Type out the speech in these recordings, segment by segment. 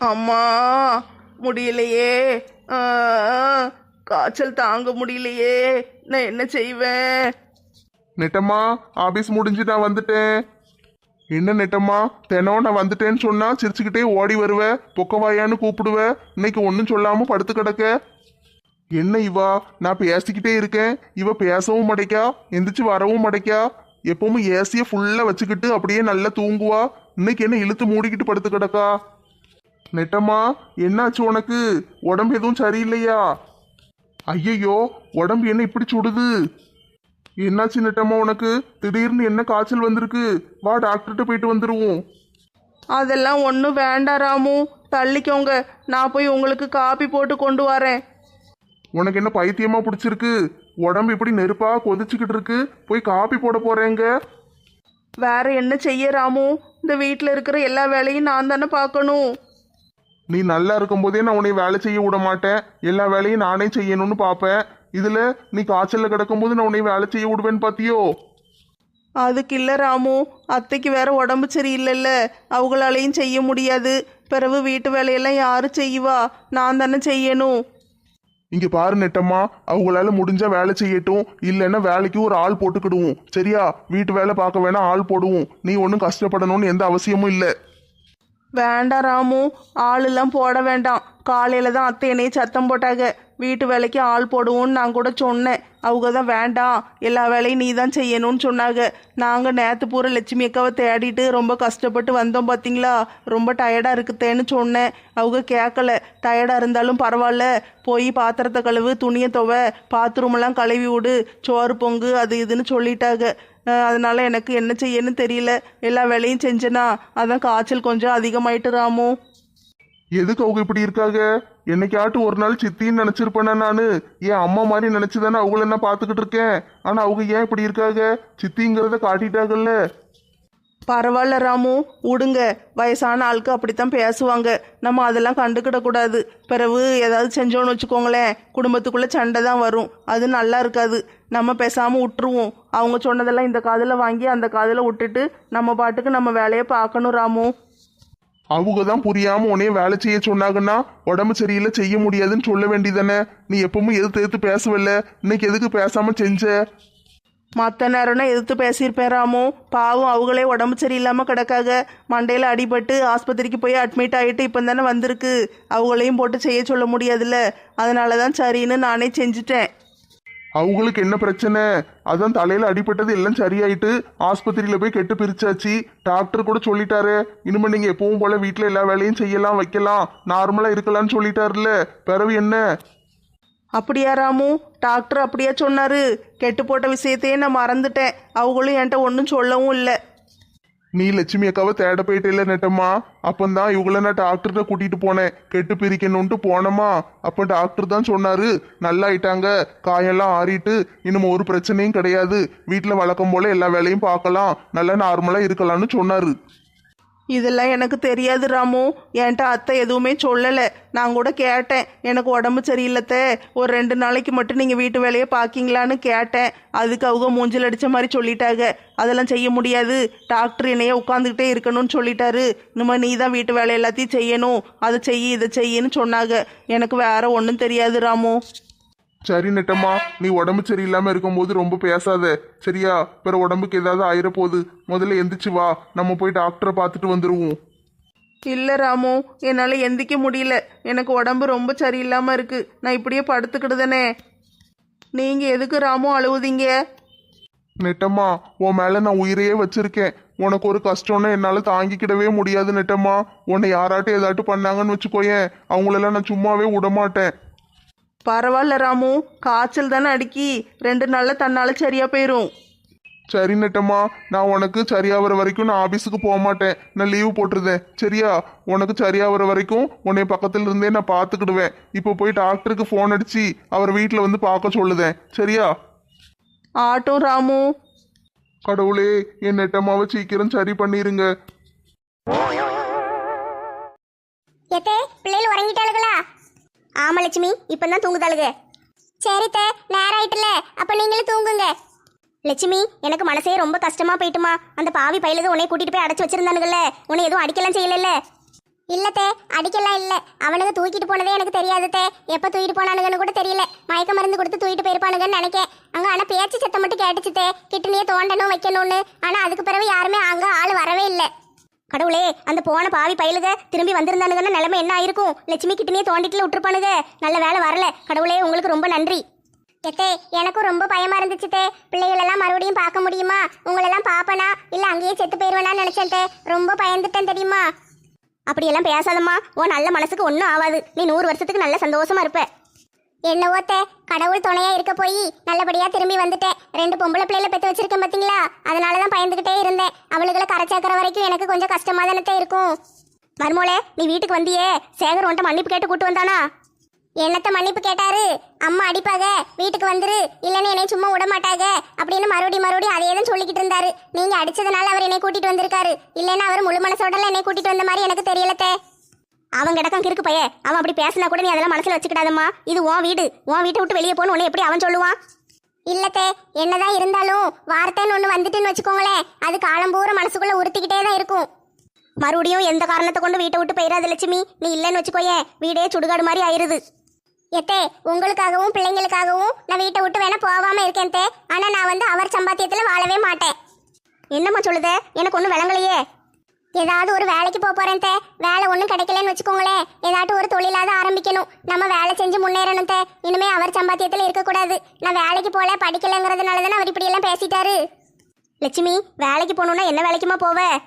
அம்மா முடியலையே. காய்ச்சல் தாங்க முடியலையே. நான் என்ன செய்வேன்? நெட்டம்மா ஆபீஸ் முடிஞ்சு நான் வந்துட்டேன். என்ன நெட்டம்மா தினம் நான் வந்துட்டேன்னு சொன்னா சிரிச்சுக்கிட்டே ஓடி வருவேன் பொக்கவாயான்னு கூப்பிடுவேன் இன்னைக்கு ஒன்றும் சொல்லாம படுத்து கிடக்க? என்ன இவா நான் பேசிக்கிட்டே இருக்கேன். இவ பேசவும் மடைக்கா எந்திரிச்சு வரவும் மடைக்கா எப்பவும் ஏசியை ஃபுல்லாக வச்சுக்கிட்டு அப்படியே நல்லா தூங்குவா. இன்னைக்கு என்ன இழுத்து மூடிக்கிட்டு படுத்து கிடக்கா? நெட்டம்மா என்னாச்சு உனக்கு? உடம்பு எதுவும் சரியில்லையா? ஐயையோ உடம்பு என்ன இப்படி சுடுது? என்னாச்சு நெட்டம்மா உனக்கு? திடீர்னு என்ன காய்ச்சல் வந்திருக்கு? வா டாக்டர்கிட்ட போயிட்டு வந்துருவோம். அதெல்லாம் ஒன்றும் வேண்டாம் ராமு. தள்ளிக்கோங்க. நான் போய் உங்களுக்கு காப்பி போட்டு கொண்டு வரேன். உனக்கு என்ன பைத்தியமா பிடிச்சிருக்கு? உடம்பு இப்படி நெருப்பா கொதிச்சுக்கிட்டு இருக்கு. போய் காப்பி போட போறேங்க. வேற என்ன செய்ய ராமு? இந்த வீட்டில் இருக்கிற எல்லா வேலையும் நான் தானே பார்க்கணும். நீ நல்லா இருக்கும்போதே நான் உன்னை வேலை செய்ய விட மாட்டேன். எல்லா வேலையும் நானே செய்யணும்னு பார்ப்பேன் இதுல நீ காய்ச்சல்ல கிடக்கும்போது நான் உன்னை வேலை செய்ய விடுவேன்னு பாத்தியோ? அதுக்கு இல்லை ராமு. அத்தைக்கு வேற உடம்பு சரியில்லைல்ல. அவங்களாலையும் செய்ய முடியாது. பிறகு வீட்டு வேலையெல்லாம் யாரு செய்வா? நான் தானே செய்யணும். இங்க பாரு நெட்டம்மா. அவங்களால முடிஞ்சா வேலை செய்யட்டும். இல்லைன்னா வேலைக்கு ஒரு ஆள் போட்டுக்கிடுவோம். சரியா? வீட்டு வேலை பார்க்க வேணா ஆள் போடுவோம். நீ ஒன்றும் கஷ்டப்படணும்னு எந்த அவசியமும் இல்லை. வேண்டாம் ராமு ஆளெல்லாம் போட வேண்டாம். காலையில தான் அத்தை என்னைய சத்தம் போட்டாங்க. வீட்டு வேலைக்கு ஆள் போடுவோன்னு நான் கூட சொன்னேன். அவங்க தான் வேண்டாம் எல்லா வேலையும் நீ தான் செய்யணும்னு சொன்னாங்க. நாங்கள் நேற்று பூரா லட்சுமி அக்காவை தேடிட்டு ரொம்ப கஷ்டப்பட்டு வந்தோம் பார்த்தீங்களா ரொம்ப டயர்டாக இருக்குத்தேன்னு சொன்னேன். அவங்க கேட்கல டயர்டாக இருந்தாலும் பரவாயில்ல. போய் பாத்திரத்தை கழுவு துணியை துவை பாத்ரூமெல்லாம் கழுவி விடு சோறு பொங்கு அது இதுன்னு சொல்லிட்டாங்க. அதனால எனக்கு என்ன செய்யன்னு தெரியல. எல்லா வேலையும் செஞ்சேனா அதான் காய்ச்சல் கொஞ்சம் அதிகமாயிட்டு ராமு. எதுக்கு அவங்க இப்படி இருக்காங்க? என்னைக்காட்டும் ஒரு நாள் சித்தின்னு நினைச்சிருப்பேனா நானு? என் அம்மா மாதிரி நினைச்சுதானே அவங்கள என்ன பார்த்துக்கிட்டு இருக்கேன். ஆனா அவங்க ஏன் இப்படி இருக்காங்க? சித்திங்கிறத காட்டிட்டாங்கல்ல. பரவாயில்ல ராமு விடுங்க வயசான ஆளுக்கு அப்படித்தான் பேசுவாங்க. நம்ம அதெல்லாம் கண்டுக்கிடக்கூடாது பிறகு ஏதாவது செஞ்சோன்னு வச்சுக்கோங்களேன் குடும்பத்துக்குள்ளே சண்டை தான் வரும். அது நல்லா இருக்காது. நம்ம பேசாமல் விட்டுருவோம் அவங்க சொன்னதெல்லாம் இந்த காதில் வாங்கி அந்த காதில் விட்டுட்டு நம்ம பாட்டுக்கு நம்ம வேலையை பார்க்கணும் ராமு. அவங்க தான் புரியாம உன்னைய வேலை செய்ய சொன்னாங்கன்னா உடம்பு சரியில்லை செய்ய முடியாதுன்னு சொல்ல வேண்டியதானே? நீ எப்பவும் எதிர்த்து எதிர்த்து பேசவில்ல? இன்னைக்கு எதுக்கு பேசாம செஞ்ச? மற்ற நேரம்னா எதிர்த்து பேசியிருப்பேன் ராமு. பாவம் அவங்களே உடம்பு சரியில்லாமல் கிடக்காக மண்டையில் அடிபட்டு ஆஸ்பத்திரிக்கு போய் அட்மிட் ஆகிட்டு இப்போ தானே வந்திருக்கு. அவங்களையும் போட்டு செய்ய சொல்ல முடியாதுல்ல. அதனால தான் சரின்னு நானே செஞ்சுட்டேன். அவங்களுக்கு என்ன பிரச்சனை? அதான் தலையில அடிபட்டது எல்லாம் சரியாயிட்டு ஆஸ்பத்திரியில போய் கெட்டு பிரிச்சாச்சு. டாக்டர் கூட சொல்லிட்டாரு இனிமே நீங்க எப்பவும் போல வீட்டுல எல்லா வேலையும் செய்யலாம் வைக்கலாம். நார்மலா இருக்கலாம்னு சொல்லிட்டாருல பிறவு என்ன? அப்படியா ராமு? டாக்டர் அப்படியா சொன்னாரு. கெட்டு போட்ட விஷயத்தையே நான் மறந்துட்டேன். அவங்களும் என்கிட்ட ஒன்றும் சொல்லவும் இல்லை. நீ லட்சுமி அக்காவை தேட போயிட்டே இல்லை நெட்டம்மா. அப்பந்தான் இவங்கள நான் டாக்டர்கிட்ட கூட்டிட்டு போனேன். கெட்டு பிரிக்கணும்ட்டு போனோமா அப்போ டாக்டர் தான் சொன்னாரு நல்லா ஆயிட்டாங்க. காயெல்லாம் ஆறிட்டு இன்னும் ஒரு பிரச்சனையும் கிடையாது. வீட்டில் வழக்கம் போல எல்லா வேலையும் பார்க்கலாம். நல்லா நார்மலாக இருக்கலாம்னு சொன்னாரு. இதெல்லாம் எனக்கு தெரியாது ராமு. என்கிட்ட அத்தை எதுவுமே சொல்லலை. நான் கூட கேட்டேன். எனக்கு உடம்பு சரியில்லத்த. ஒரு ரெண்டு நாளைக்கு மட்டும் நீங்கள் வீட்டு வேலையை பார்க்கிங்களான்னு கேட்டேன். அதுக்கு அவங்க மூஞ்சில் அடித்த மாதிரி சொல்லிட்டாங்க. அதெல்லாம் செய்ய முடியாது. டாக்டர் என்னையே உட்காந்துக்கிட்டே இருக்கணும்னு சொல்லிட்டாரு. இனிமேல் நீ தான் வீட்டு வேலை எல்லாத்தையும் செய்யணும். அதை செய்யி இதை செய்யன்னு சொன்னாங்க. எனக்கு வேற ஒன்றும் தெரியாது ராமு. சரி நெட்டம்மா நீ உடம்பு சரியில்லாம இருக்கும்போது ரொம்ப பேசாத. சரியா? பிற உடம்புக்கு ஏதாவது ஆயிர போகுது முதல்ல எந்திரிச்சு வா. நம்ம போய் டாக்டரை பார்த்துட்டு வந்துருவோம். இல்லை ராமு என்னால் எந்திக்க முடியல. எனக்கு உடம்பு ரொம்ப சரியில்லாமல் இருக்கு. நான் இப்படியே படுத்துக்கிடுதானே. நீங்கள் எதுக்கு ராமு அழுவுதீங்க? நெட்டம்மா உன் மேல நான் உயிரையே வச்சிருக்கேன். உனக்கு ஒரு கஷ்டம்னா என்னால தாங்கிக்கிடவே முடியாது நெட்டம்மா. உன்னை யாராட்டும் ஏதாட்டும் பண்ணாங்கன்னு வச்சுக்கோயேன். அவங்களெல்லாம் நான் சும்மாவே விடமாட்டேன். பரவாயில்ல ராமு. காய்ச்சல் தானே அடிக்கி. ரெண்டு நாளில் தன்னால் சரியாக போயிடும் சரி நெட்டம்மா நான் உனக்கு சரியாகிற வரைக்கும் நான் ஆபீஸுக்கு போக மாட்டேன். நான் லீவு போட்டுருந்தேன் சரியா? உனக்கு சரியாகிற வரைக்கும் உன்னை பக்கத்துல இருந்தே நான் பார்த்துக்கிடுவேன். இப்போ போய் டாக்டருக்கு ஃபோன் அடிச்சு அவர் வீட்டில் வந்து பார்க்க சொல்லுதேன். சரியா? ஆட்டும் ராமு. கடவுளே என் நெட்டம்மாவை சீக்கிரம் சரி பண்ணிருங்க. எத்தே பிள்ளைகள் உறங்கிட்டாளுகளா? ஆமா லட்சுமி இப்பதான் தூங்குதாளுக. சரித்த நேரம் ஆயிட்டுல அப்ப நீங்களும் தூங்குங்க. லட்சுமி எனக்கு மனசே ரொம்ப கஷ்டமா போயிட்டுமா. அந்த பாவி பயிலுக உன்னை கூட்டிட்டு போய் அடைச்சு வச்சிருந்தானுங்கல்ல உன்னை எதுவும் அடிக்கலாம் செய்யலல்ல. இல்லத்தே அடிக்கலாம் இல்ல. அவனுக்கு தூக்கிட்டு போனதே எனக்கு தெரியாதுத்தே. எப்போ எப்ப தூக்கிட்டு போனானுங்கன்னு கூட தெரியல. மயக்க மருந்து கொடுத்து தூக்கிட்டு போயிருப்பானுங்கன்னு நினைக்கேன். அங்க ஆனா பேச்சு சத்தம் மட்டும் கேட்டுச்சுத்தே. கிட்டனியே தோண்டணும் வைக்கணும்னு. ஆனா அதுக்கு பிறகு யாருமே அங்க ஆள் வரவே இல்லை. கடவுளே அந்த போன பாவி பயலுக திரும்பி வந்திருந்தானுங்கன்னா நிலைமை என்ன ஆயிருக்கும்? லட்சுமி கிட்டனே தோண்டிட்டுல விட்டுருப்பானுங்க நல்ல வேலை வரல. கடவுளே உங்களுக்கு ரொம்ப நன்றி. எத்தே எனக்கும் ரொம்ப பயமா இருந்துச்சு தே. பிள்ளைகளெல்லாம் மறுபடியும் பார்க்க முடியுமா? உங்களெல்லாம் பாப்பனா? இல்ல அங்கேயே செத்து போயிருவேனான்னு நினைச்சேன் ரொம்ப பயந்துட்டேன் தெரியுமா? அப்படியெல்லாம் பேசாதம்மா. உன் நல்ல மனசுக்கு ஒன்றும் ஆகாது நீ நூறு வருஷத்துக்கு நல்ல சந்தோஷமா இருப்ப. என்னவோத்த கடவுள் துணையா இருக்க போய் நல்லபடியா திரும்பி வந்துட்டேன் ரெண்டு பொம்பளை பிள்ளைல பெத்து வச்சிருக்கேன் பாத்தீங்களா? அதனாலதான் பயந்துகிட்டே இருந்தேன். அவளுகளை கரைச்சாக்கிற வரைக்கும் எனக்கு கொஞ்சம் கஷ்டமா தானே இருக்கும். மர்மோளே நீ வீட்டுக்கு வந்தியே. சேகர் உன்ட்ட மன்னிப்பு கேட்டு கூட்டு வந்தானா? என்னத்த மன்னிப்பு கேட்டாரு? அம்மா அடிப்பாக. வீட்டுக்கு வந்துரு. இல்லைன்னு என்னை சும்மா விட மாட்டாங்க அப்படின்னு மறுபடியும் மறுபடியும் அதே தான் சொல்லிக்கிட்டு இருந்தாரு. நீங்க அடிச்சதுனால அவர் என்னை கூட்டிட்டு வந்திருக்காரு. இல்லைன்னா அவர் முழு மனசோடல என்னை கூட்டிட்டு வந்த மாதிரி எனக்கு தெரியலத்தே அவன் கிடக்கும் கிறுக்கு பைய. அவன் அப்படி பேசினா கூட நீ அதெல்லாம் மனசுல வச்சுக்கிடாதம்மா. இது உன் வீடு. உன் வீட்டை விட்டு வெளியே போகணும் உன்னை எப்படி அவன் சொல்லுவான்? இல்லத்தே என்னதான் இருந்தாலும் வார்த்தைன்னு ஒன்று வந்துட்டுன்னு வச்சுக்கோங்களேன். அது காலம்பூரம் மனசுக்குள்ள உறுத்திக்கிட்டே தான் இருக்கும். மறுபடியும் எந்த காரணத்தை கொண்டு வீட்டை விட்டு போயிடாத லட்சுமி? நீ இல்லைன்னு வச்சுக்கோயேன் வீடே சுடுகாடு மாதிரி ஆயிருது. எத்தே உங்களுக்காகவும் பிள்ளைங்களுக்காகவும் நான் வீட்டை விட்டு வேணா போகாம இருக்கேன் தே. ஆனால் நான் வந்து அவர் சம்பாத்தியத்தில் வாழவே மாட்டேன். என்னம்மா சொல்லுதே? எனக்கு ஒன்றும் விளங்கலையே. ஏதாவது ஒரு வேலைக்கு போக போறேன் தே. வேலை ஒன்றும் கிடைக்கலன்னு வச்சுக்கோங்களேன் ஏதாட்டும் ஒரு தொழிலாவது ஆரம்பிக்கணும். நம்ம வேலை செஞ்சு முன்னேறணும் தே. இனிமே அவர் சம்பாத்தியத்தில் இருக்கக்கூடாது. நான் வேலைக்கு போல படிக்கலைங்கிறதுனால தானே அவர் இப்படியெல்லாம் பேசிட்டாரு. லட்சுமி வேலைக்கு போகணுன்னா என்ன வேலைக்குமா போவ?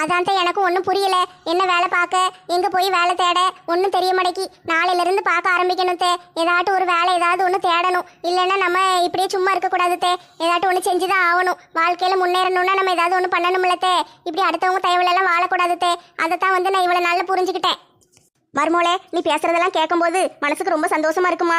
அதான் தான் எனக்கும் ஒன்றும் புரியல. என்ன வேலை பார்க்க? எங்கே போய் வேலை தேட? ஒன்றும் தெரிய மாட்டேக்கி நாளையிலேருந்து பார்க்க ஆரம்பிக்கணும் தே. ஏதாட்டும் ஒரு வேலை ஏதாவது ஒன்று தேடணும். இல்லைன்னா நம்ம இப்படியே சும்மா இருக்கக்கூடாது தே. ஏதாட்டும் ஒன்று செஞ்சு தான் ஆகணும். வாழ்க்கையில் முன்னேறணும்னா நம்ம ஏதாவது ஒன்று பண்ணணும்ல தே. இப்படி அடுத்தவங்க தயவுலெல்லாம் வாழக்கூடாது தே. அதை தான் வந்து நான் இவ்வளோ நாளில் புரிஞ்சுக்கிட்டேன். மர்மோளே நீ பேசுறதெல்லாம் கேட்கும்போது மனசுக்கு ரொம்ப சந்தோஷமா இருக்குமா?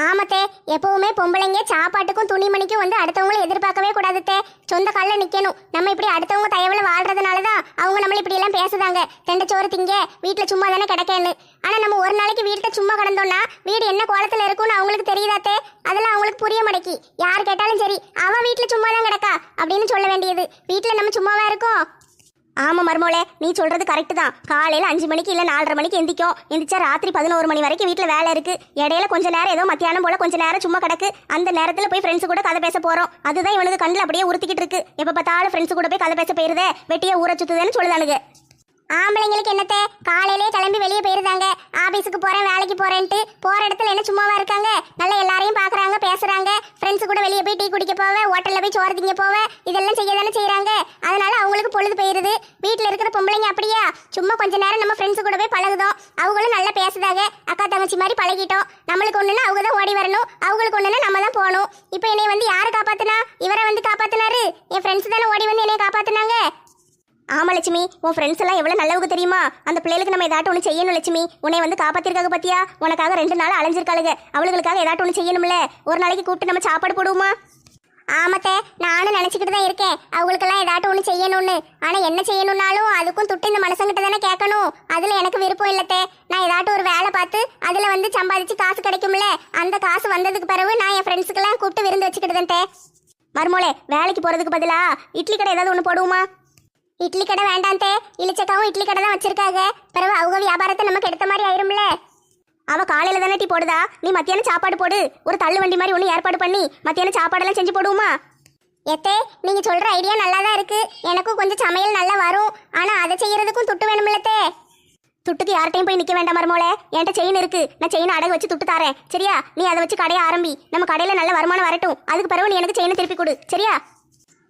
ஆமாத்தே எப்பவுமே பொம்பளைங்க சாப்பாட்டுக்கும் துணிமணிக்கும் வந்து அடுத்தவங்களை எதிர்பார்க்கவே கூடாதுத்தே. சொந்த காலில் நிக்கணும். நம்ம இப்படி அடுத்தவங்க தயவுல வாழ்றதுனால தான் அவங்க நம்மள இப்படி எல்லாம் பேசுதாங்க. ரெண்டு சோறு திங்க வீட்டில் சும்மா தானே கிடைக்கேன்னு. ஆனா நம்ம ஒரு நாளைக்கு வீட்டில் சும்மா கிடந்தோம்னா வீடு என்ன கோலத்துல இருக்கும்னு அவங்களுக்கு தெரியுதாத்தே? அதெல்லாம் அவங்களுக்கு புரிய மாட்டேக்கி. யார் கேட்டாலும் சரி அவன் வீட்டில் சும்மா தான் கிடக்கா? அப்படின்னு சொல்ல வேண்டியது. வீட்டில் நம்ம சும்மாவா இருக்கோம்? ஆமா மருமோளே நீ சொல்றது கரெக்ட் தான். காலையில அஞ்சு மணிக்கு இல்ல நாலரை மணிக்கு எந்திக்கும் எந்திரிச்சா ராத்திரி பதினோரு மணி வரைக்கும் வீட்டுல வேலை இருக்கு. இடையில கொஞ்ச நேரம் ஏதோ மத்தியானம் போல கொஞ்ச நேரம் சும்மா கிடக்கு. அந்த நேரத்துல போய் ஃப்ரெண்ட்ஸ் கூட கதை பேச போறோம். அதுதான் இவனுக்கு கண்ணில் அப்படியே உறுத்திக்கிட்டு இருக்கு. எப்ப பார்த்தாலும் ஃப்ரெண்ட்ஸ் கூட போய் கதை பேச போயிருதே. வெட்டியே ஊற சுத்துதேன்னு சொல்லுதானுங்க. ஆம்பளைங்களுக்கு என்னத்த? காலையிலே கிளம்பி வெளியே போயிருந்தாங்க. ஆபீஸுக்கு போறேன் வேலைக்கு போறேன்ட்டு போற இடத்துல என்ன சும்மாவா இருக்காங்க? நல்லா எல்லாரையும் பாக்குறாங்க பேசுறாங்க. ஃப்ரெண்ட்ஸ் கூட வெளியே போய் டீ குடிக்க போவேன் ஹோட்டல்ல போய் சோறு திங்க போவேன் இதெல்லாம் செய்ய தானே செய்யறாங்க அதனால அவங்களுக்கு பொழுது போயிருது. வீட்டுல இருக்கிற பொம்பளைங்க அப்படியா? சும்மா கொஞ்ச நேரம் நம்ம ஃப்ரெண்ட்ஸ் கூட போய் பழகுதோம். அவங்களும் நல்லா பேசுதாங்க. அக்கா தங்கச்சி மாதிரி பழகிட்டோம். நம்மளுக்கு ஒண்ணுனா அவங்க தான் ஓடி வரணும். அவங்களுக்கு ஒண்ணுனா நம்ம தான் போகணும். இப்போ என்னை வந்து யார் காப்பாத்தினா? இவரை வந்து காப்பாத்தினாரு. என் ஃப்ரெண்ட்ஸ் தானே ஓடி வந்து என்னைய காப்பாத்தினாங்க. ஆமா லட்சுமி. உன் ஃப்ரெண்ட்ஸ் எல்லாம் எவ்வளவு நல்லவங்க தெரியுமா? அந்த பிள்ளைகளுக்கு நம்ம ஏதாட்டும் ஒன்று செய்யணும் லட்சுமி. உன்னை வந்து காப்பாத்திருக்காங்க பத்தியா? உனக்காக ரெண்டு நாள் அலைஞ்சிருக்காளுங்க. அவளுகளுக்காக ஏதாட்டும் ஒன்று செய்யணும்ல. ஒரு நாளைக்கு கூப்பிட்டு நம்ம சாப்பாடு போடுவோமா? ஆமாத்தே நானும் நினச்சிக்கிட்டு தான் இருக்கேன். அவங்களுக்கெல்லாம் ஏதாட்டும் ஒன்று செய்யணும்னு. ஆனால் என்ன செய்யணும்னாலும் அதுக்கும் துட்டு இந்த மனசங்கிட்ட தானே கேட்கணும். அதில் எனக்கு விருப்பம் இல்லத்தே. நான் ஏதாட்டும் ஒரு வேலை பார்த்து அதில் வந்து சம்பாதிச்சு காசு கிடைக்கும்ல. அந்த காசு வந்ததுக்கு பிறகு நான் என் ஃப்ரெண்ட்ஸுக்கெல்லாம் கூப்பிட்டு விருந்து வச்சுக்கிட்டு தே மருமோளே வேலைக்கு போகிறதுக்கு பதிலா இட்லி கடை ஏதாவது ஒன்று போடுவோமா? இட்லி கடை வேண்டாம் தே. இளிச்சக்காவும் இட்லி கடை தான் வச்சிருக்காங்க. பிறகு அவங்க வியாபாரத்தை நமக்கு எடுத்த மாதிரி ஆயிரும்ல? அவ காலையில தானே டீ போடுதா? நீ மத்தியானம் சாப்பாடு போடு. ஒரு தள்ளு வண்டி மாதிரி ஒன்று ஏற்பாடு பண்ணி மத்தியானம் சாப்பாடெல்லாம் செஞ்சு போடுவோமா? எத்தே நீங்க சொல்ற ஐடியா நல்லா தான் இருக்கு. எனக்கும் கொஞ்சம் சமையல் நல்லா வரும். ஆனா அதை செய்யறதுக்கும் துட்டு வேணும்லத்தே துட்டுக்கு யார்கிட்டையும் போய் நிக்க வேண்டாம் மருமோளே. என்கிட்ட செயின் இருக்கு. நான் செயின் அடகு வச்சு துட்டு தாரேன். சரியா? நீ அதை வச்சு கடையை ஆரம்பி. நம்ம கடையில நல்ல வருமானம் வரட்டும். அதுக்கு பிறகு நீ எனக்கு செயினை திருப்பி கொடு. சரியா?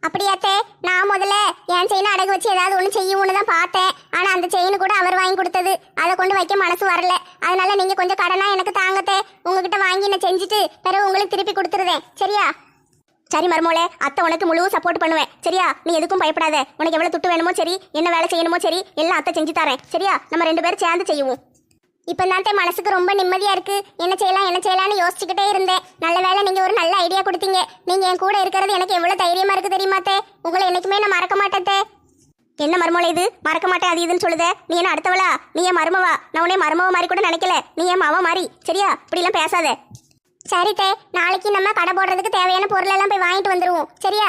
அப்படியாத்தே நான் முதல்ல என் செயினை அடகு வச்சு ஏதாவது ஒன்று செய்யும்னு தான் பார்த்தேன். ஆனால் அந்த செயின் கூட அவர் வாங்கி கொடுத்தது. அதை கொண்டு வைக்க மனசு வரல. அதனால நீங்கள் கொஞ்சம் கடனா எனக்கு தாங்கத்தே. உங்ககிட்ட வாங்கி நான் செஞ்சுட்டு பிறகு உங்களுக்கு திருப்பி கொடுத்துருதேன் சரியா? சரி மருமோளே அத்தை உனக்கு முழு சப்போர்ட் பண்ணுவேன். சரியா? நீ எதுக்கும் பயப்படாத. உனக்கு எவ்வளவு துட்டு வேணுமோ சரி என்ன வேலை செய்யணுமோ சரி எல்லாம் அத்தை செஞ்சு தரேன். சரியா? நம்ம ரெண்டு பேரும் சேர்ந்து செய்வோம். இப்போ தான் மனசுக்கு ரொம்ப நிம்மதியா இருக்கு? என்ன செய்யலாம் என்ன செய்யலாம்னு யோசிச்சுக்கிட்டே இருந்தேன். நல்ல வேளை நீங்க ஒரு நல்ல ஐடியா கொடுத்தீங்க. நீங்க என் கூட இருக்கிறது எனக்கு எவ்வளவு தைரியமா இருக்கு தெரியுமா தே? உங்களை என்னைக்குமே நான் மறக்க மாட்டேன்தே என்ன மருமலை இது? மறக்க மாட்டேன் அது இதுன்னு சொல்லுத. நீ என்ன அடுத்தவளா? நீ என் மருமவா? நான் உனே மருமவ மாதிரி கூட நினைக்கல. நீ என் மாவ மாதிரி. சரியா? இப்படிலாம் பேசாத. சரி தே. நாளைக்கு நம்ம கடை போடுறதுக்கு தேவையான பொருள் எல்லாம் போய் வாங்கிட்டு வந்துருவோம். சரியா?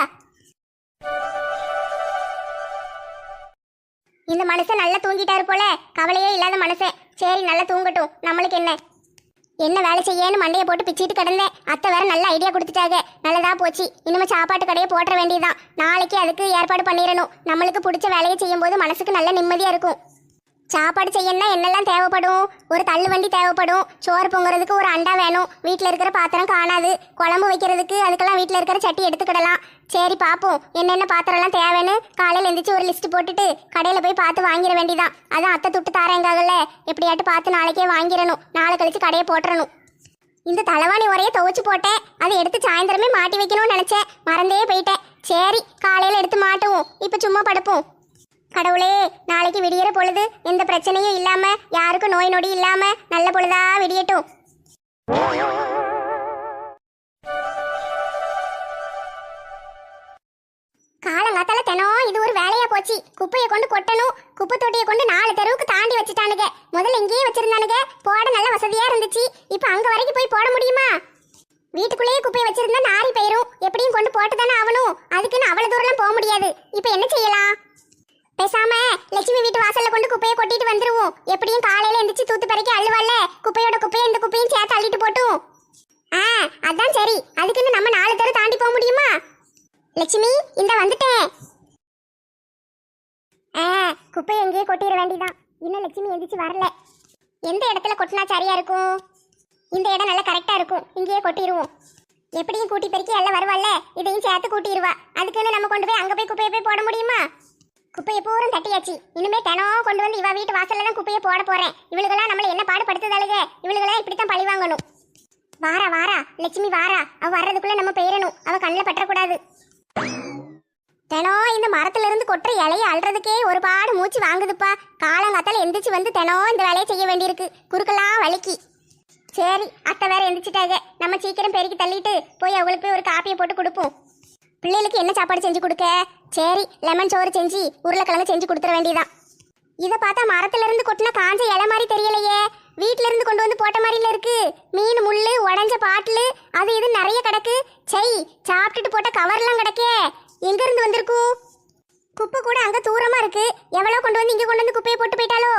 இந்த மனுஷன் நல்லா தூங்கிட்டாரு போல. கவலையே இல்லாத மனுஷன். சரி நல்லா தூங்கட்டும். நம்மளுக்கு என்ன? என்ன வேலை செய்யன்னு மண்டையை போட்டு பிச்சிட்டு கிடந்தேன். அத்தை வேற நல்ல ஐடியா கொடுத்துட்டாங்க. நல்லதா போச்சு. இனிமே சாப்பாட்டு கடையை போட்டுற வேண்டியதுதான். நாளைக்கு அதுக்கு ஏற்பாடு பண்ணிடணும். நம்மளுக்கு பிடிச்ச வேலையை செய்யும் போது மனசுக்கு நல்ல நிம்மதியா இருக்கும். சாப்பாடு செய்யணும்னா என்னெல்லாம் தேவைப்படும்? ஒரு தள்ளு வண்டி தேவைப்படும். சோறு பொங்குறதுக்கு ஒரு அண்டா வேணும். வீட்டில் இருக்கிற பாத்திரம் காணாது. குழம்பு வைக்கிறதுக்கு அதுக்கெல்லாம் வீட்டில் இருக்கிற சட்டி எடுத்துக்கிடலாம். சரி பார்ப்போம் என்னென்ன பாத்திரம்லாம் தேவைன்னு காலையில் எழுந்திரிச்சு ஒரு லிஸ்ட் போட்டுட்டு கடையில் போய் பார்த்து வாங்கிட வேண்டிதான். அதான் அத்தை துட்டு தாரேங்காகல எப்படியாட்டு பார்த்து நாளைக்கே வாங்கிடணும். நாளை கழிச்சு கடையை போட்டுறணும். இந்த தலைவாணி உரையை துவைச்சு போட்டேன். அதை எடுத்து சாயந்தரமே மாட்டி வைக்கணும்னு நினச்சேன். மறந்தே போயிட்டேன். சரி காலையில் எடுத்து மாட்டுவோம். இப்போ சும்மா படுப்போம். கடவுளே நாளைக்கு விடியற பொழுது எந்த பிரச்சனையும் இல்லாம யாருக்கும் நோய் நொடி இல்லாம நல்ல பொழுதா விடியட்டும். காலங்காத்தால தினம் இது ஒரு வேலையா போச்சு. குப்பையை கொண்டு கொட்டணும். குப்பை தொட்டியை கொண்டு நாலு தெருவுக்கு தாண்டி வச்சுட்டானுங்க. முதல்ல இங்கேயே வச்சிருந்தானுங்க. போட நல்ல வசதியா இருந்துச்சு. இப்ப அங்க வரைக்கும் போய் போட முடியுமா? வீட்டுக்குள்ளேயே குப்பையை வச்சிருந்தா நாரி போயிரும். எப்படியும் கொண்டு போட்டு தானே ஆகணும். அதுக்குன்னு அவ்வளவு தூரம்லாம் போக முடியாது. இப்ப என்ன செய்யலாம்? பேசாம லட்சுமி வீட்டு வாசல்ல கொண்டு குப்பையை கொட்டிட்டு வந்துருவோம். எப்படியும் காலையில எந்திரிச்சு தூத்து பறக்கி அள்ளுவல்ல குப்பையோட குப்பையை இந்த குப்பையும் சேர்த்து அள்ளிட்டு போட்டும். ஆ அதான் சரி. அதுக்குன்னு நம்ம நாலு தெரு தாண்டி போக முடியுமா? லட்சுமி இந்த வந்துட்டேன். ஆ குப்பையை எங்கேயே கொட்டிட வேண்டியதான் இன்னும் லட்சுமி எந்திரிச்சு வரல. எந்த இடத்துல கொட்டினா சரியா இருக்கும்? இந்த இடம் நல்லா கரெக்டா இருக்கும். இங்கேயே கொட்டிடுவோம் எப்படியும் கூட்டி பெருக்கி எல்லாம் வருவாள்ல? இதையும் சேர்த்து கூட்டிடுவா அதுக்குன்னு நம்ம கொண்டு போய் அங்கே போய் குப்பையை போய் போட முடியுமா? குப்பையை பூரம் தட்டியாச்சு. இனிமே தினம் கொண்டு வந்து இவ வீட்டு வாசல்ல தான் குப்பையை போட போறேன். இவளுக்கெல்லாம் நம்மள என்ன பாடுபடுத்துதாளுக? இவளுக்கெல்லாம் இப்படித்தான் பழி வாங்கணும். வாரா வாரா லட்சுமி வாரா. அவ வர்றதுக்குள்ள நம்ம பெயரணும் அவ கண்ணில் பற்றக்கூடாது. தினம் இந்த மரத்துல இருந்து கொட்டுற இலைய அழுறதுக்கே ஒரு பாடு மூச்சு வாங்குதுப்பா. காலங்காத்தால எந்திரிச்சு வந்து தினம் இந்த வேலையை செய்ய வேண்டியிருக்கு. குறுக்கெல்லாம் வலிக்கு. சரி அத்தை வேற எந்திரிச்சிட்டாங்க. நம்ம சீக்கிரம் பெருக்கி தள்ளிட்டு போய் அவங்களுக்கு போய் ஒரு காப்பியை போட்டு கொடுப்போம். பிள்ளைகளுக்கு என்ன சாப்பாடு செஞ்சு கொடுக்க? சரி லெமன் சோறு செஞ்சு உருளைக்கிழங்கு செஞ்சு கொடுத்துட வேண்டியதான் இதை பார்த்தா மரத்துல இருந்து கொட்டின காஞ்ச இலை மாதிரி தெரியலையே. வீட்ல இருந்து கொண்டு வந்து போட்ட மாதிரில இருக்கு. மீன் முள்ளு உடஞ்ச பாட்டிலு அது இது நிறைய கிடக்கு. செய் சாப்பிட்டுட்டு போட்ட கவர்லாம் கிடக்கே. எங்க இருந்து வந்திருக்கும் குப்பை கூட அங்க தூரமா இருக்கு. எவ்வளோ கொண்டு வந்து இங்க கொண்டு வந்து குப்பையை போட்டு போயிட்டாலோ?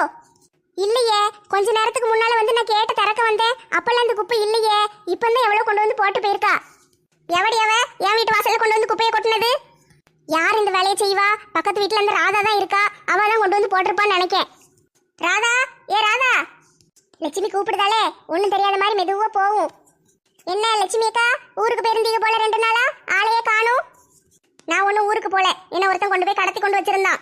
இல்லையே கொஞ்ச நேரத்துக்கு முன்னால வந்து நான் கேட்டு திறக்க வந்தேன். அப்பெல்லாம் இந்த குப்பை இல்லையே. இப்பதான் எவ்வளோ கொண்டு வந்து போட்டு போயிருக்கா. எவடி அவ? என் வீட்டு வாசல்ல கொண்டு வந்து குப்பையை கொட்டினது? யார் இந்த வேலையை செய்வா? பக்கத்து வீட்டில் இருந்து ராதா தான் இருக்கா? அவ தான் கொண்டு வந்து போட்டிருப்பான்னு நினைக்கேன். ராதா? ஏ ராதா? லட்சுமி கூப்பிடுதாலே ஒன்றும் தெரியாத மாதிரி மெதுவாக போகும் என்ன லட்சுமி அக்கா? ஊருக்கு போயிருந்தீங்க போல ரெண்டு நாளா? ஆளையே காணும். நான் ஒன்றும் ஊருக்கு போல. என்ன ஒருத்தன் கொண்டு போய் கடத்தி கொண்டு வச்சிருந்தான்.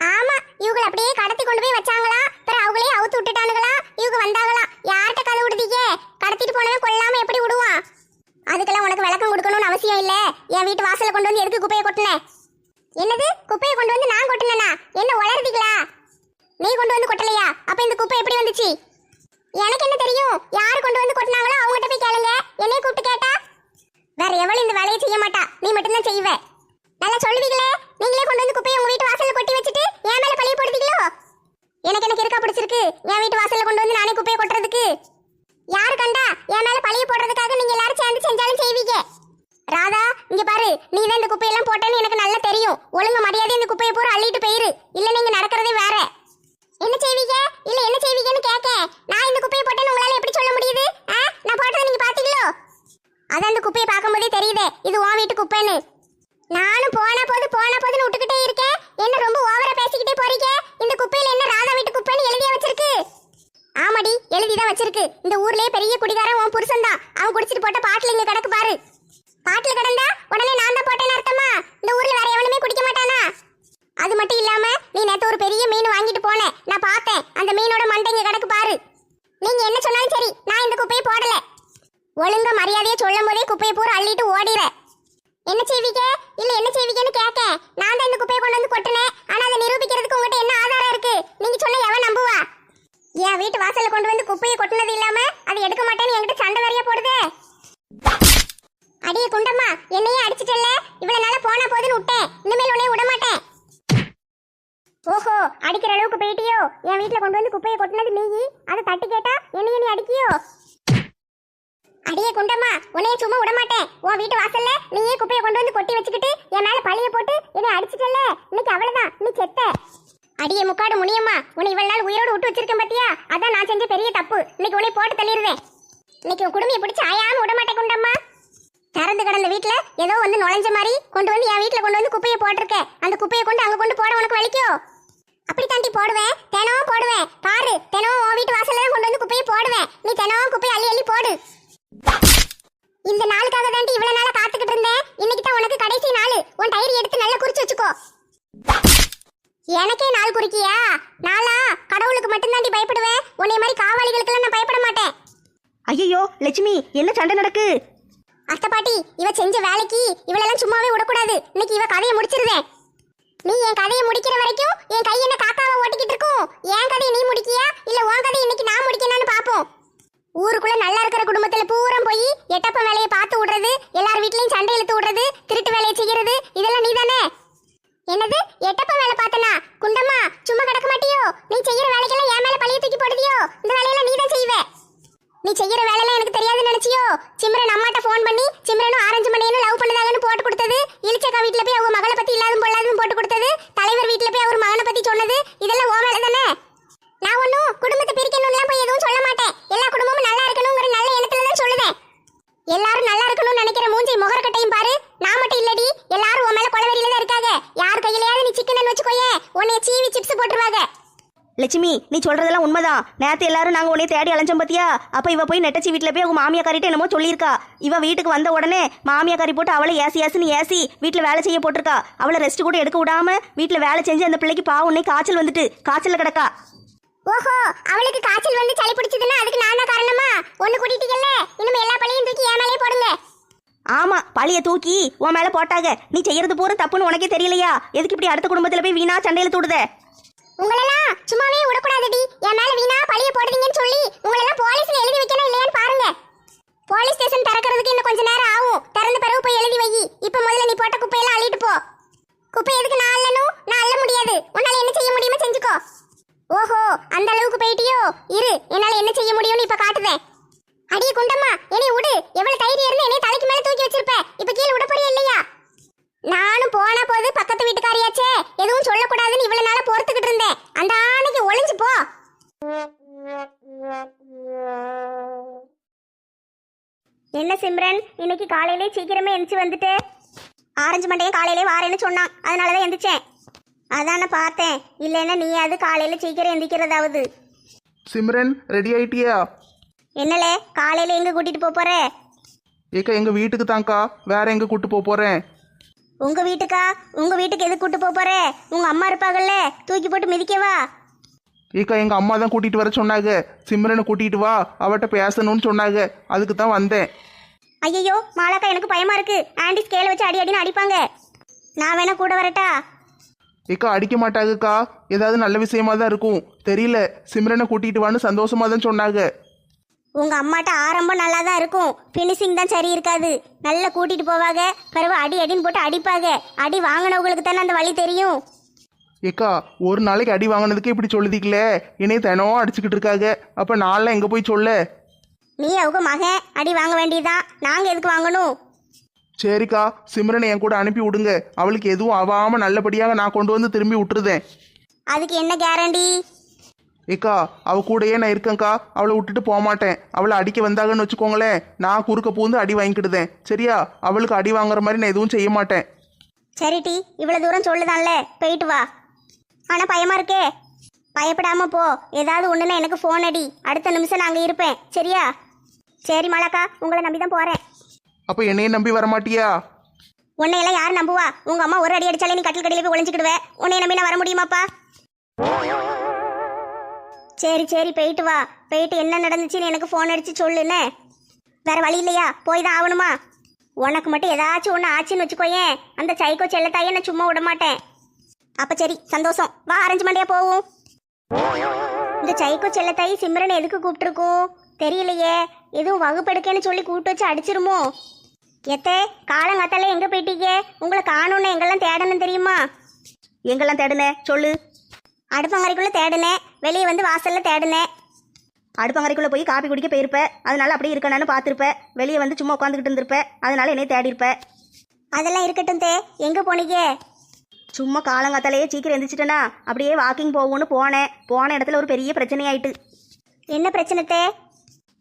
ஆமா இவங்களை அப்படியே கடத்தி கொண்டு போய் வச்சாங்களா? பிறகு அவங்களே அவுத்து விட்டுட்டானுங்களா? இவங்க வந்தாங்களா? யார்கிட்ட கதை விடுதீங்க? கடத்திட்டு போனவன் கொல்லாம எப்படி விடுவான்? அதுக்கெல்லாம் உனக்கு விளக்கம் கொடுக்கணும்னு அவசியம் இல்லை. என் வீட்டு வாசல்ல கொண்டு வந்து எதுக்கு குப்பையை கொட்டினேன் என்னது? குப்பையை கொண்டு வந்து நான் கொட்டினேனா? என்ன உளருதீங்களா நீ கொண்டு வந்து கொட்டலையா? அப்ப இந்த குப்பை எப்படி வந்துச்சு? எனக்கு என்ன தெரியும்? யார் கொண்டு வந்து கொட்டினாங்களோ அவங்ககிட்ட போய் கேளுங்க. என்னைய கூப்பிட்டு கேட்டா? வேற எவ்வளோ இந்த வேலையை செய்ய மாட்டா. நீ மட்டும்தான் செய்வ. நல்லா சொல்லுவீங்களே? நீங்களே கொண்டு வந்து குப்பையை உங்க வீட்டு வாசல்ல கொட்டி வச்சுட்டு என் மேல பழிய போடுதீங்களோ எனக்கு எனக்கு இருக்கா பிடிச்சிருக்கு. என் வீட்டு வாசல்ல கொண்டு வந்து நானே குப்பையை கொட்டுறதுக்கு. யாரு கண்டா? என் மேல பழிய போடுறதுக்காக நீங்க எல்லாரும் சேர்ந்து செஞ்சாலும் செய்வீங்க. ராதா இங்க பாரு. நீ தான் இந்த குப்பையெல்லாம் போட்டேன்னு எனக்கு நல்லா தெரியும். ஒழுங்கு மரியாதை இந்த குப்பையை பூரா அள்ளிட்டு போயிரு. இல்ல நீங்க நடக்கிறதே வேற. என்ன செய்வீங்க? இல்ல என்ன செய்வீங்கன்னு கேட்க நான் இந்த குப்பையை போட்டேன்னு உங்களால எப்படி சொல்ல முடியுது? ஆ? நான் போட்டதை நீங்க பாத்தீங்களோ? அதான் அந்த குப்பையை பார்க்கும்போதே தெரியுதே. இது உன் வீட்டு குப்பைன்னு. நானும் போன போது போன போதுன்னு விட்டுக்கிட்டே இருக்கேன். என்ன ரொம்ப ஓவரா பேசிக்கிட்டே போறீங்க? இந்த குப்பையில என்ன ராதா வீட்டு குப்பைன்னு எழுதிய வச்சிருக்கு? ஆமாடி எழுதிதான் வச்சிருக்கு. இந்த ஊர்லயே பெரிய குடிகாரன் உன் புருஷன் தான் அவன் குடிச்சிட்டு போட்ட பாட்டில் இங்க கிடக்கு பாரு. பாட்டில் கிடந்தா உடனே நான் தான் போட்டேன்னு அர்த்தமா? இந்த ஊர்ல வேற எவனுமே குடிக்க மாட்டானா? அது மட்டும் இல்லாம நீ நேத்து ஒரு பெரிய மீன் வாங்கிட்டு போனேன் நான் பார்த்தேன். அந்த மீனோட மண்டை இங்க கிடக்கு பாரு. நீங்க என்ன சொன்னாலும் சரி நான் இந்த குப்பையை போடல. ஒழுங்க மரியாதையா சொல்லும் போதே குப்பையை பூரா அள்ளிட்டு ஓடிற. என்ன செய்வீங்க? இல்ல என்ன செய்வீங்கன்னு கேட்க நான் தான் இந்த குப்பையை கொண்டு வந்து கொட்டினேன். ஆனா அதை நிரூபிக்கிறதுக்கு உங்ககிட்ட என்ன ஆதாரம் இருக்கு? நீங்க சொன்ன எவன் நம்புவா? என் வீட்டு வாசல்ல கொண்டு வந்து குப்பையை கொட்டினது இல்லாம அதை எடுக்க மாட்டேன்னு என்கிட்ட சண்டை வரைய போடுதே. அடியே குண்டம்மா என்னையே அடிச்சிட்டல்ல? இவ்வளவு நாள போனா போதுன்னு விட்டேன். இனிமேல் உன்னைய விட மாட்டேன். ஓஹோ அடிக்கிற அளவுக்கு போயிட்டியோ? என் வீட்டுல கொண்டு வந்து குப்பையை கொட்டினது நீ அதை தட்டி கேட்டா என்னைய நீ அடிக்கியோ? அடியே குண்டம்மா உன்னைய சும்மா விட மாட்டேன். உன் வீட்டு வாசல்ல நீயே குப்பையை கொண்டு வந்து கொட்டி வச்சுக்கிட்டு என் மேல பழிய போட்டு என்னை அடிச்சிட்டல்ல. இன்னைக்கு அவ்வளவுதான். நீ செத்த. அடியே முக்காடு முனியம்மா. உன்னை இவ்வளவு நாள் உயிரோடு விட்டு வச்சிருக்கேன் பாத்தியா? அதான் நான் செஞ்ச பெரிய தப்பு. இன்னைக்கு உன்னை போட்டு தள்ளிடுவேன். இன்னைக்கு உன் குடுமையை பிடிச்சி ஆயாம விட மாட்டேங்குண்டம்மா திறந்து கிடந்த வீட்டுல ஏதோ வந்து நுழைஞ்ச மாதிரி கொண்டு வந்து என் வீட்டுல கொண்டு வந்து குப்பையை போட்டிருக்க அந்த குப்பையை கொண்டு அங்க கொண்டு போட உனக்கு வலிக்கோ? அப்படி தாண்டி போடுவேன். தினமும் போடுவேன். பாரு தினமும் உன் வீட்டு வாசல்ல கொண்டு வந்து குப்பையை போடுவேன். நீ தினமும் குப்பையை அள்ளி அள்ளி போடு. இந்த நாளுக்காக தாண்டி இவ்வளவு நாளா காத்துக்கிட்டு இருந்தேன். இன்னைக்கு தான் உனக்கு கடைசி நாள். உன் டைரி எடுத்து நல்லா குறிச்சு வச்சுக்கோ. எனக்கே நாள் குறிக்கியா? நாளா? கடவுளுக்கு மட்டும் தாண்டி பயப்படுவேன் உன்னை மாதிரி காவாளிகளுக்கெல்லாம் நான் பயப்பட மாட்டேன். ஐயோ லட்சுமி என்ன சண்டை நடக்கு? அத்தை பாட்டி இவ செஞ்ச வேலைக்கு இவளெல்லாம் சும்மாவே விடக்கூடாது. இன்னைக்கு இவ கதையை முடிச்சிருவேன். நீ என் கதையை முடிக்கிற வரைக்கும் என் கை என்ன காக்காவை ஓட்டிக்கிட்டு இருக்கும்? என் கதையை நீ முடிக்கியா? இல்ல உன் கதையை இன்னைக்கு நான் முடிக்கணும்னு பாப்போம். ஊருக்குள்ள நல்லா இருக்கிற குடும்பத்துல பூரம் போய் எட்டப்ப வேலையை பார்த்து விடுறது எல்லார் வீட்லயும் சண்டை இழுத்து விடுறது திருட்டு வேலையை செய்யறது இதெல்லாம் நீ தானே என்னது எட்டப்ப வேலை பார்த்தனா குண்டம்மா சும்மா கிடக்க மாட்டியோ நீ செய்யற வேலைக்கெல்லாம் என் மேல பழைய தூக்கி போடுதியோ இந்த வேலையெல்லாம் நீ தான் செய்வே நீ செய்யற வேலையெல்லாம் எனக்கு தெரியாதுன்னு நினைச்சியோ சிம்ரன் அம்மாட்ட ஃபோன் பண்ணி சிம்ரனும் ஆரஞ்சு மணியனும் லவ் பண்ணுதாங்கன்னு போட்டு கொடுத்தது இளிச்சக்கா வீட்ல போய் அவங்க மகளை பத்தி இல்லாதும் பொல்லாதும் போட்டு கொடுத்தது தலைவர் வீட்ல போய் அவர் மகனை பத்தி சொன்னது இதெல்லாம் ஓ மேல தானே நான் ஒன்னும் குடும்பத்தை பிரிக்கணும்லாம் போய் எதுவும் சொல்ல மாட்டேன் எல்லா குடும்பமும் நல்லா இருக்கணுங்கிற நல்ல எண்ணத்துல தான் சொல்லுவேன் எல்லாரும் நல்லா இருக்கணும்னு நினைக்கிற மூஞ்சி முகரக்கட்டையும் பாரு நான் மட்டும் இல்லடி எல்லாரும் உன் மேல கொலவெறியில தான் இருக்காங்க யார் கையிலயாவது நீ சிக்கன் வச்சுக்கோயே உன்னைய சீவி சிப்ஸ் போட்டுருவாங்க லட்சுமி நீ சொல்றதெல்லாம் உண்மைதான். நேத்து எல்லாரும் நாங்க உன்னை தேடி அலைஞ்சோம் பாத்தியா? அப்ப இவ போய் நெட்டச்சி வீட்ல போய் அவங்க மாமியாக்காரிட்ட என்னமோ சொல்லியிருக்கா. இவ வீட்டுக்கு வந்த உடனே மாமியாக்காரி போட்டு அவளை ஏசி ஏசின்னு ஏசி வீட்ல வேலை செய்ய போட்டிருக்கா. அவளை ரெஸ்ட் கூட எடுக்க விடாம வீட்ல வேலை செஞ்சு அந்த பிள்ளைக்கு பாவம் உன்னை காய்ச்சல் வந்துட்டு. காய்ச்சல்ல கிடக்கா. ஓஹோ அவளுக்கு காய்ச்சல் வந்து சளி பிடிச்சதுன்னா அதுக்கு நான் காரணமா? ஒண்ணு கூட்டிட்டீங்கல்ல? இனிமே எல்லா பழையும் தூக்கி என் மேலே போடுங்க. ஆமா பழிய தூக்கி உன் மேல போட்டாங்க. நீ செய்யறது பூரா தப்புன்னு உனக்கே தெரியலையா? எதுக்கு இப்படி அடுத்த குடும்பத்துல போய் வீணா சண்டையில தூடுத? உங்களெல்லாம் சும்மாவே விடக்கூடாதுடி. என் மேல வீணா பழிய போடுறீங்கன்னு சொல்லி உங்களெல்லாம் போலீஸ்ல காலையிலே வாரேன்னு சொன்னான். அதனால தான் எந்திரிச்சேன். அதானே பார்த்தேன். இல்லைன்னா நீ அது காலையில சீக்கிரம் எந்திரிக்கிறதாவது. சிம்ரன் ரெடி ஆயிட்டியா? என்னலே காலையில எங்க கூட்டிட்டு போப் போற? ஏக்கா எங்க வீட்டுக்கு தான்க்கா. வேற எங்க கூட்டு போப் போறேன்? உங்க வீட்டுக்கா? உங்க வீட்டுக்கு எதுக்கு கூட்டு போப் போற? உங்க அம்மா இருப்பாங்கல்ல தூக்கி போட்டு மிதிக்கவா ஏக்கா எங்க அம்மா தான் கூட்டிட்டு வர சொன்னாங்க. சிம்ரனை கூட்டிட்டு வா. அவட்ட பேசணும்னு சொன்னாங்க. அதுக்கு தான் வந்தேன். ஐயோ மாலாக்கா எனக்கு பயமா இருக்கு. ஆண்டி ஸ்கேல வச்சு அடி அடின்னு அடிப்பாங்க. நான் வேணா கூட வரட்டா? ஏக்கா அடிக்க மாட்டாங்கக்கா. ஏதாவது நல்ல விஷயமா தான் இருக்கும். தெரியல. சிம்ரனை கூட்டிட்டு வான்னு சந்தோஷமா தான் சொன்னாங்க. உங்க அம்மாட்ட ஆரம்பம் நல்லா தான் இருக்கும். ஃபினிஷிங் தான் சரி இருக்காது. நல்லா கூட்டிட்டு போவாங்க. பிறகு அடி அடின்னு போட்டு அடிப்பாங்க. அடி வாங்கினவங்களுக்கு தானே அந்த வழி தெரியும். ஏக்கா ஒரு நாளைக்கு அடி வாங்கினதுக்கே இப்படி சொல்லுதீங்களே. என்னைய தினம் அடிச்சுக்கிட்டு இருக்காங்க. அப்ப நான்லாம் எங்க போய் சொல்ல? நீ அவங்க மகன். அடி வாங்க வேண்டியதுதான். நாங்க எதுக்கு வாங்கணும்? சரிக்கா சிம்ரனை என் கூட அனுப்பி விடுங்க. அவளுக்கு எதுவும் ஆகாம நல்லபடியாக நான் கொண்டு வந்து திரும்பி விட்டுருதேன். அதுக்கு என்ன கேரண்டி ஏக்கா அவ கூடயே நான் இருக்கேன்க்கா. அவளை விட்டுட்டு போக மாட்டேன். அவளை அடிக்க வந்தாங்கன்னு வச்சுக்கோங்களேன். நான் குறுக்க பூந்து அடி வாங்கிக்கிடுதேன். சரியா? அவளுக்கு அடி வாங்குற மாதிரி நான் எதுவும் செய்ய மாட்டேன். சரி டி இவ்வளவு தூரம் சொல்லுதான்ல. போயிட்டு வா. ஆனா பயமா இருக்கே. பயப்படாம போ. ஏதாவது ஒண்ணுன்னா எனக்கு ஃபோன் அடி. அடுத்த நிமிஷம் நான் அங்க இருப்பேன். சரியா? சரி மாலாக்கா உங்களை நம்பி தான் போறேன். அப்ப என்னைய நம்பி வர மாட்டியா உன்னையெல்லாம் யார் நம்புவா? உங்க அம்மா ஒரு அடி அடிச்சாலே நீ கட்டில் கடையில போய் ஒளிஞ்சுக்கிடுவே. உன்னை நம்பி நான் வர முடியுமாப்பா? சரி சரி போயிட்டு வா. போயிட்டு என்ன நடந்துச்சுன்னு எனக்கு ஃபோன் அடிச்சு சொல்லுன்னு வேற வழி இல்லையா? போய் தான் ஆகணுமா? உனக்கு மட்டும் ஏதாச்சும் ஒன்று ஆச்சுன்னு வச்சுக்கோயேன். அந்த சைக்கோ செல்லத்தாயே நான் சும்மா விட மாட்டேன். அப்போ சரி சந்தோஷம். வா அரேஞ்ச் பண்ணியா போவோம். இந்த சைக்கோ செல்லத்தாயி சிம்ரன் எதுக்கு கூப்பிட்டுருக்கோம்? தெரியலையே. எதுவும் வகுப்பெடுக்கன்னு சொல்லி கூப்பிட்டு வச்சு அடிச்சிருமோ? எத்தே காலங்காத்தால எங்க போயிட்டீங்க? உங்களை காணோன்னு எங்கெல்லாம் தேடணும் தெரியுமா? எங்கெல்லாம் தேடுன? சொல்லு. அடுப்பங்கரைக்குள்ள தேடினேன் வெளியே வந்து வாசல்ல தேடினேன் அடுப்பங்கரைக்குள்ள போய் காப்பி குடிக்க போயிருப்ப. அதனால அப்படியே இருக்கணும்னு பார்த்துருப்ப. வெளியே வந்து சும்மா உட்காந்துக்கிட்டு இருந்திருப்ப. அதனால என்னைய தேடி இருப்ப அதெல்லாம் இருக்கட்டும் தே. எங்க போனீங்க? சும்மா காலங்காத்தாலேயே சீக்கிரம் எந்திரிச்சிட்டேனா? அப்படியே வாக்கிங் போகும்னு போனேன். போன இடத்துல ஒரு பெரிய பிரச்சனையாயிட்டு. என்ன பிரச்சனைத்தே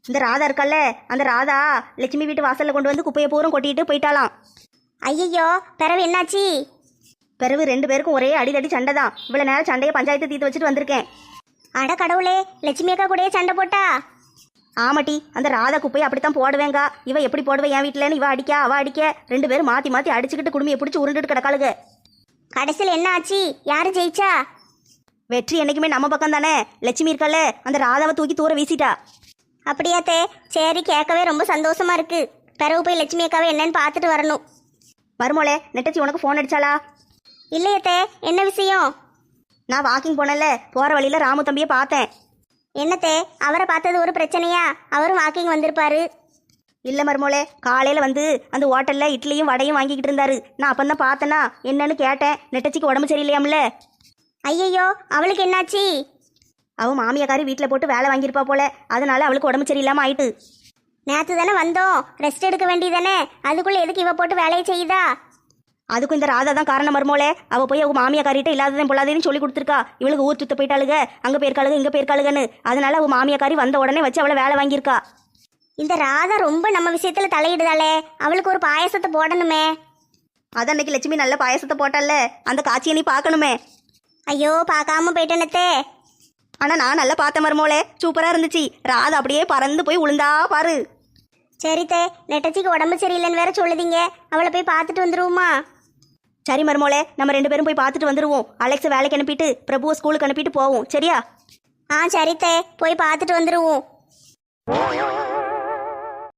இந்த ராதா இருக்கல்ல அந்த ராதா லட்சுமி வீட்டு வாசல்ல கொண்டு வந்து குப்பையை பூரம் கொட்டிட்டு போயிட்டாலாம் ஐயையோ பிறவு என்னாச்சு? பிறகு ரெண்டு பேருக்கும் ஒரே அடிதடி சண்டை தான். இவ்வளவு நேரம் சண்டையை பஞ்சாயத்து தீர்த்து வச்சுட்டு வந்திருக்கேன். அட கடவுளே லட்சுமி அக்கா கூடயே சண்டை போட்டா? ஆமாட்டி அந்த ராதா குப்பையை அப்படித்தான் போடுவேங்க. இவ எப்படி போடுவேன் என் வீட்டிலன்னு இவ அடிக்க அவ அடிக்க. ரெண்டு பேரும் மாத்தி மாத்தி அடிச்சுக்கிட்டு குடுமையை பிடிச்சி உருண்டுட்டு கிடக்காளுங்க கடைசியில் என்ன ஆச்சு? யாரு ஜெயிச்சா? வெற்றி என்னைக்குமே நம்ம பக்கம் தானே லட்சுமி இருக்கல்ல அந்த ராதாவை தூக்கி தூர வீசிட்டா. அப்படியாத்தே? சரி கேட்கவே ரொம்ப சந்தோஷமா இருக்கு. பிறகு போய் லட்சுமி அக்காவை என்னன்னு பார்த்துட்டு வரணும். மருமோளே நெட்டச்சி உனக்கு ஃபோன் அடிச்சாளா? இல்லையத்தே என்ன விஷயம்? நான் வாக்கிங் போனேன்ல போற வழியில ராமு தம்பியை பார்த்தேன். என்னத்தே அவரை பார்த்தது ஒரு பிரச்சனையா? அவரும் வாக்கிங் வந்திருப்பாரு. இல்ல மருமோளே காலையில வந்து அந்த ஹோட்டல்ல இட்லியும் வடையும் வாங்கிக்கிட்டு இருந்தாரு. நான் அப்பந்தான் பார்த்தேனா என்னன்னு கேட்டேன். நெட்டச்சிக்கு உடம்பு சரியில்லையாம்ல? ஐயையோ அவளுக்கு என்னாச்சு? அவ மாமியாக்காரி வீட்டில் போட்டு வேலை வாங்கியிருப்பா போல. அதனால அவளுக்கு உடம்பு சரியில்லாம ஆயிட்டு. நேத்து தானே வந்தோம். ரெஸ்ட் எடுக்க வேண்டியதானே அதுக்குள்ள எதுக்கு இவ போட்டு வேலையை செய்யுதா அதுக்கும் இந்த ராதா தான் காரணம் மருமோளே. அவ போய் அவங்க மாமியாக்காரிட்ட இல்லாததையும் பொல்லாததையும் சொல்லி கொடுத்துருக்கா இவளுக்கு ஊர் சுத்த போயிட்டாளுக. அங்க போயிருக்காளுக இங்க போயிருக்காளுகன்னு. அதனால அவ மாமியாக்காரி வந்த உடனே வச்சு அவளை வேலை வாங்கியிருக்கா. இந்த ராதா ரொம்ப நம்ம விஷயத்துல தலையிடுதாளே. அவளுக்கு ஒரு பாயசத்தை போடணுமே. அதான் அன்னைக்கு லட்சுமி நல்ல பாயசத்தை போட்டால அந்த காட்சியை நீ பார்க்கணுமே. ஐயோ பார்க்காம போயிட்டேனத்தே. ஆனா நான் நல்லா பார்த்த மருமோளே. சூப்பரா இருந்துச்சு. ராதா அப்படியே பறந்து போய் உளுந்தா பாரு. சரித்தே நெட்டச்சிக்கு உடம்பு சரியில்லைன்னு வேற சொல்லுதீங்க. அவளை போய் பார்த்துட்டு வந்துருவோமா? சரி மருமோளே நம்ம ரெண்டு பேரும் போய் பார்த்துட்டு வந்துருவோம். அலெக்ஸை வேலைக்கு அனுப்பிட்டு பிரபுவை ஸ்கூலுக்கு அனுப்பிட்டு போவோம். சரியா? ஆ சரித்தே போய் பார்த்துட்டு வந்துருவோம்.